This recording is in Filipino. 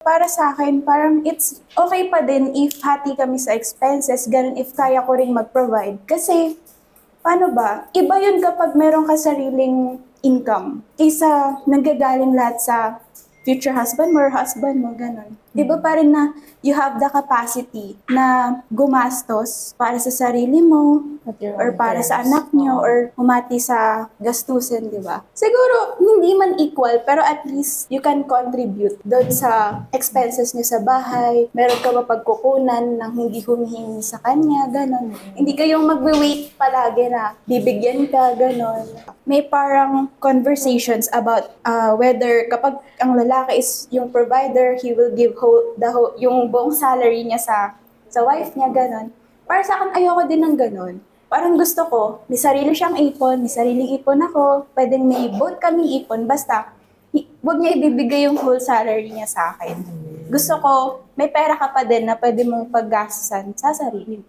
Para sa akin, parang it's okay pa din if hati kami sa expenses, ganun if kaya ko ring mag-provide. Kasi, paano ba? Iba yun kapag meron ka sariling income. Kaysa nanggagaling lahat sa future husband mo or husband mo, ganun. Iba pa rin na you have the capacity na gumastos para sa sarili mo, or para sa anak nyo, or humati sa gastusin, di ba? Siguro, hindi man equal, pero at least you can contribute doon sa expenses nyo sa bahay. Meron ka mapagkukunan ng hindi humihingi sa kanya, ganon. Hindi kayong magwe-wait palagi na bibigyan ka, ganon. May parang conversations about uh, whether kapag ang lalaki is yung provider, he will give whole, the whole, yung buong salary niya sa sa wife niya, ganon. Para sa akin, ayoko din ng ganon. Parang gusto ko, may sarili siyang ipon, may sariling ipon ako, pwedeng may both kami ipon, basta wag niya ibibigay yung whole salary niya sa akin. Gusto ko, may pera ka pa din na pwede mong paggastusan sa sarili.